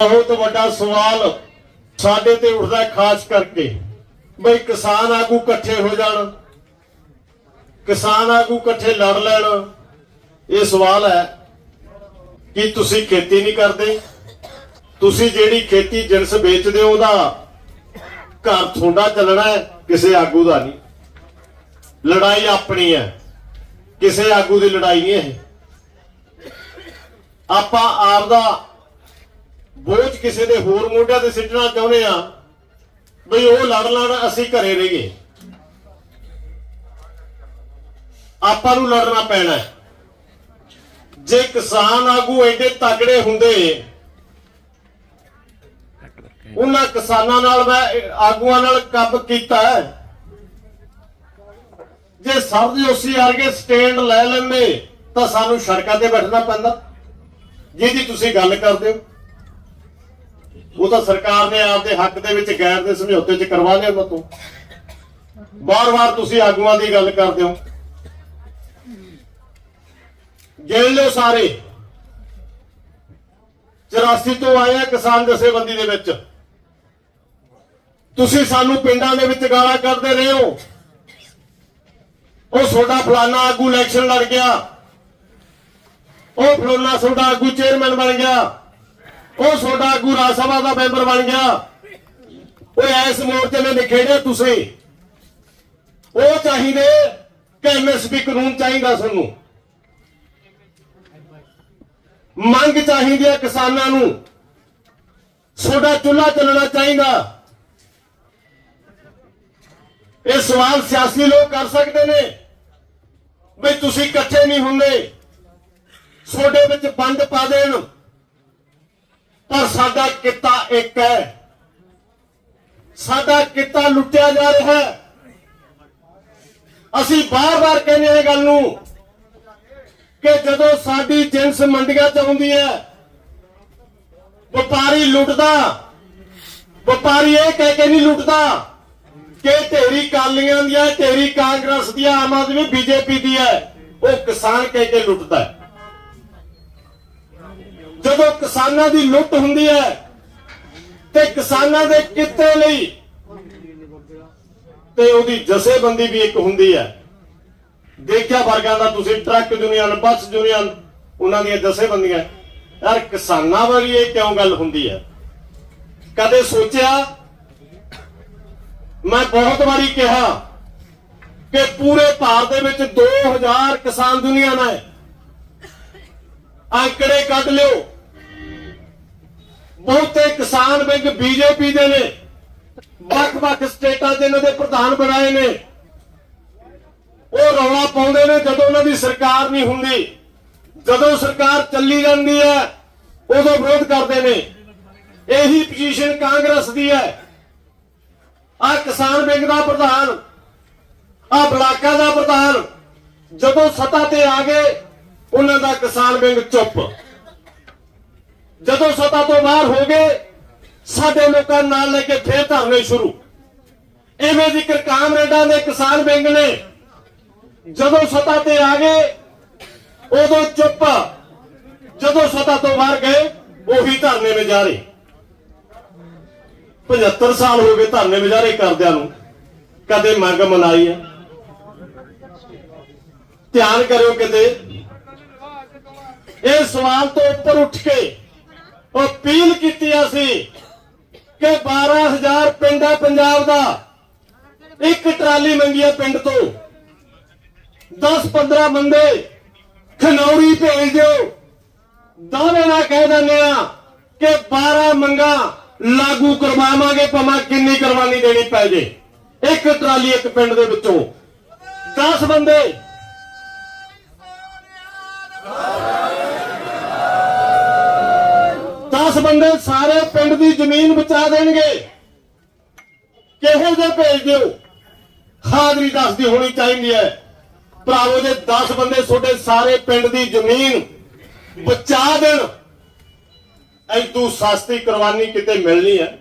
ਬਹੁਤ ਵੱਡਾ ਸਵਾਲ ਸਾਡੇ ਤੇ ਉੱਠਦਾ ਹੈ ਖਾਸ ਕਰਕੇ। ਬਈ ਕਿਸਾਨ ਆਗੂ ਇਕੱਠੇ ਹੋ ਜਾਣ, ਕਿਸਾਨ ਆਗੂ ਇਕੱਠੇ ਲੜ ਲੈਣ। ਇਹ ਸਵਾਲ ਹੈ ਕਿ ਤੁਸੀਂ ਖੇਤੀ ਨਹੀਂ ਕਰਦੇ। ਤੁਸੀਂ ਜਿਹੜੀ ਖੇਤੀ ਜਿੰਸ ਵੇਚਦੇ ਹੋ, ਉਹਦਾ ਘਰ ਤੁਹਾਡਾ ਚੱਲਣਾ ਹੈ, ਕਿਸੇ ਆਗੂ ਦਾ ਨਹੀਂ। ਲੜਾਈ ਆਪਣੀ ਹੈ, ਕਿਸੇ ਆਗੂ ਦੀ ਲੜਾਈ ਨਹੀਂ ਇਹ। ਆਪਾਂ ਆਪ ਦਾ ਬੋਝ ਕਿਸੇ ਦੇ ਹੋਰ ਮੋਢਿਆਂ ਤੇ ਸਿੱਟਣਾ ਚਾਹੁੰਦੇ ਆ, ਬਈ ਉਹ ਲੜ ਲੜ ਅਸੀਂ ਘਰੇ ਰਹੀਏ। ਆਪਾਂ ਨੂੰ ਲੜਨਾ ਪੈਣਾ ਜੇ ਕਿਸਾਨ ਆਗੂ ਐਡੇ ਤਗੜੇ ਹੁੰਦੇ, ਉਹਨਾਂ ਕਿਸਾਨਾਂ ਨਾਲ ਮੈਂ ਆਗੂਆਂ ਨਾਲ ਕੰਮ ਕੀਤਾ ਹੈ। ਜੇ ਸਰਦਯੋਸ਼ੀ ਵਰਗੇ ਸਟੈਂਡ ਲੈ ਲੈਂਦੇ, ਤਾਂ ਸਾਨੂੰ ਸੜਕਾਂ ਤੇ ਬੈਠਣਾ ਪੈਂਦਾ। ਜਿਹਦੀ ਤੁਸੀਂ ਗੱਲ ਕਰਦੇ ਹੋ। ਉਹ ਤਾਂ ਸਰਕਾਰ ਨੇ ਆਪਦੇ ਹੱਕ ਦੇ ਵਿੱਚ ਗੈਰ ਦੇ ਸਮਝੌਤੇ 'ਚ ਕਰਵਾ ਲਿਆ ਉਹਨਾਂ ਤੋਂ। ਬਾਰ-ਬਾਰ ਤੁਸੀਂ ਆਗੂਆਂ ਦੀ ਗੱਲ ਕਰਦੇ ਹੋ। ਗਿਣ ਲਓ ਸਾਰੇ। 84 ਤੋਂ ਆਏ ਆ ਕਿਸਾਨ ਜਥੇਬੰਦੀ ਦੇ ਵਿੱਚ। ਤੁਸੀਂ ਸਾਨੂੰ ਪਿੰਡਾਂ ਦੇ ਵਿੱਚ ਗਾਲਾਂ ਕੱਢਦੇ ਰਹੇ ਹੋ। ਉਹ ਤੁਹਾਡਾ ਫਲਾਨਾ ਆਗੂ ਇਲੈਕਸ਼ਨ ਲੜ ਗਿਆ। ਉਹ ਫਲਾਨਾ ਤੁਹਾਡਾ ਆਗੂ ਚੇਅਰਮੈਨ ਬਣ ਗਿਆ। ਉਹ ਤੁਹਾਡਾ ਆਗੂ ਰਾਜ ਸਭਾ ਦਾ ਮੈਂਬਰ ਬਣ ਗਿਆ। ਓਏ ਐਸ ਮੋਰਚੇ ਨੇ ਨਿਖੇੜਿਆ ਤੁਸੀਂ। ਉਹ ਚਾਹੀਦੇ ਕਿ ਐਮਐਸਪੀ ਕਾਨੂੰਨ ਚਾਹੀਦਾ ਸਾਨੂੰ। ਮੰਗ ਚਾਹੀਦੀ ਹੈ ਕਿਸਾਨਾਂ ਨੂੰ। ਤੁਹਾਡਾ ਚੁੱਲ੍ਹਾ ਚੱਲਣਾ ਚਾਹੀਦਾ। ਇਹ ਸਵਾਲ ਸਿਆਸੀ ਲੋਕ ਕਰ ਸਕਦੇ ਨੇ। ਵੀ ਤੁਸੀਂ ਇਕੱਠੇ ਨਹੀਂ ਹੁੰਦੇ। ਤੁਹਾਡੇ ਵਿੱਚ ਬੰਦ ਪਾ ਦੇਣ। ਪਰ ਸਾਡਾ ਕਿੱਤਾ ਇੱਕ ਹੈ। ਸਾਡਾ ਕਿੱਤਾ ਲੁੱਟਿਆ ਜਾ ਰਿਹਾ ਹੈ। ਅਸੀਂ ਬਾਰ-ਬਾਰ ਕਹਿੰਦੇ ਹਾਂ ਇਹ ਗੱਲ ਨੂੰ ਕਿ ਜਦੋਂ ਸਾਡੀ ਜਿੰਸ ਮੰਡੀਆਂ 'ਚ ਆਉਂਦੀ ਹੈ, ਵਪਾਰੀ ਲੁੱਟਦਾ। ਵਪਾਰੀ ਇਹ ਕਹਿ ਕੇ ਨਹੀਂ ਲੁੱਟਦਾ ਕਿ ਢੇਰੀ ਕਾਲੀਆਂ ਦੀ ਹੈ ਢੇਰੀ ਕਾਂਗਰਸ ਦੀ ਆਮ ਆਦਮੀ ਬੀਜੇਪੀ ਦੀ ਹੈ। ਉਹ ਕਿਸਾਨ ਕਹਿ ਕੇ ਲੁੱਟਦਾ ਹੈ। ਜਦੋਂ ਕਿਸਾਨਾਂ ਦੀ ਲੁੱਟ ਹੁੰਦੀ ਹੈ, ਤੇ ਕਿਸਾਨਾਂ ਦੇ ਕਿੱਤੇ ਲਈ ਤੇ ਉਹਦੀ ਜਥੇਬੰਦੀ ਵੀ ਇੱਕ ਹੁੰਦੀ ਹੈ। ਦੇਖਿਆ ਵਰਗਾਂ ਦਾ ਤੁਸੀਂ ਟਰੱਕ ਯੂਨੀਅਨ, ਬੱਸ ਯੂਨੀਅਨ, ਉਹਨਾਂ ਦੀਆਂ ਜਥੇਬੰਦੀਆਂ। ਯਾਰ ਕਿਸਾਨਾਂ ਵਾਲੀ ਇਹ ਕਿਉਂ ਗੱਲ ਹੁੰਦੀ ਹੈ? ਕਦੇ ਸੋਚਿਆ? ਮੈਂ ਬਹੁਤ ਵਾਰੀ ਕਿਹਾ ਕਿ ਪੂਰੇ ਭਾਰਤ ਦੇ ਵਿੱਚ 2000 ਕਿਸਾਨ ਯੂਨੀਅਨ ਹੈ। ਅੰਕੜੇ ਕੱਢ ਲਿਓ। ਬਹੁਤੇ ਕਿਸਾਨ ਵਿੰਗ ਬੀਜੇਪੀ ਦੇ ਨੇ। ਵੱਖ-ਵੱਖ ਸਟੇਟਾਂ ਦੇ ਇਹਨਾਂ ਦੇ ਪ੍ਰਧਾਨ ਬਣਾਏ ਨੇ। ਉਹ ਰੌਲਾ ਪਾਉਂਦੇ ਨੇ ਜਦੋਂ ਉਹਨਾਂ ਦੀ ਸਰਕਾਰ ਨਹੀਂ ਹੁੰਦੀ। ਜਦੋਂ ਸਰਕਾਰ ਚੱਲੀ ਜਾਂਦੀ ਹੈ, ਉਦੋਂ ਵਿਰੋਧ ਕਰਦੇ ਨੇ। ਇਹੀ ਪੋਜੀਸ਼ਨ ਕਾਂਗਰਸ ਦੀ ਹੈ। ਆ ਕਿਸਾਨ ਵਿੰਗ ਦਾ ਪ੍ਰਧਾਨ ਆ ਬਲਾਕਾ ਦਾ ਪ੍ਰਧਾਨ, ਜਦੋਂ ਸੱਤਾ ਤੇ ਆ ਗਏ, ਉਹਨਾਂ ਦਾ ਕਿਸਾਨ ਵਿੰਗ ਚੁੱਪ। ਜਦੋਂ ਸੱਤਾ ਤੋਂ ਬਾਹਰ ਹੋ ਗਏ, ਸਾਡੇ ਲੋਕਾਂ ਨਾਲ ਲੈ ਕੇ ਫੇਰ ਧਰਨੇ ਸ਼ੁਰੂ। ਐਵੇਂ ਜ਼ਿਕਰ ਕਾਮਰੇਡਾਂ ਦੇ ਕਿਸਾਨ ਵਿੰਗ ਨੇ ਜਦੋਂ ਸੱਤਾ ਤੇ ਆ ਗਏ, ਉਦੋਂ ਚੁੱਪ, ਜਦੋਂ ਸੱਤਾ ਤੋਂ ਬਾਹਰ ਗਏ, ਉਹੀ ਧਰਨੇ ਵਿਚਾਰੇ 75 ਸਾਲ ਹੋ ਗਏ ਧਰਨੇ ਵਿਚਾਰੇ ਕਰਦਿਆਂ ਨੂੰ, ਕਦੇ ਮੰਗ ਮਨਾਈ ਹੈ। ਧਿਆਨ ਕਰਿਓ ਕਿਤੇ, ਇਹ ਸਵਾਲ ਤੋਂ ਉੱਪਰ ਉੱਠ ਕੇ ਅਪੀਲ ਕੀਤੀ ਅਸੀਂ ਕਿ 12000 ਪਿੰਡ ਹੈ ਪੰਜਾਬ ਦਾ। ਇੱਕ ਟਰਾਲੀ ਮੰਗੀ ਮੰਗੀਆ ਪਿੰਡ ਤੋਂ। 10-15 ਬੰਦੇ ਖਨੌਰੀ ਭੇਜ ਦਿਓ। ਦਾਅਵੇ ਨਾਲ ਕਹਿ ਦਿੰਦੇ ਆ ਕਿ 12 ਮੰਗਾ ਲਾਗੂ ਕਰਵਾਵਾਂਗੇ, ਭਾਵੇਂ ਕਿੰਨੀ ਕੁਰਬਾਨੀ ਦੇਣੀ ਪੈ ਜੇ। ਇੱਕ ਟਰਾਲੀ ਇੱਕ ਪਿੰਡ ਦੇ ਵਿੱਚੋਂ। 10 ਬੰਦੇ ਦਸ ਬੰਦੇ ਸਾਰੇ ਪਿੰਡ ਦੀ ਜ਼ਮੀਨ ਬਚਾ ਦੇਣਗੇ। ਕਿਹੋ ਜਿਹੇ ਭੇਜ ਦਿਓ? ਹਾਜ਼ਰੀ ਦੱਸਦੀ ਹੋਣੀ ਚਾਹੀਦੀ ਹੈ। ਭਰਾਵੋ, ਜੇ 10 ਬੰਦੇ ਤੁਹਾਡੇ ਸਾਰੇ ਪਿੰਡ ਦੀ ਜ਼ਮੀਨ ਬਚਾ ਦੇਣ ਐਦੂ ਸਸਤੀ ਕੁਰਬਾਨੀ ਕਿਤੇ ਮਿਲਣੀ ਹੈ।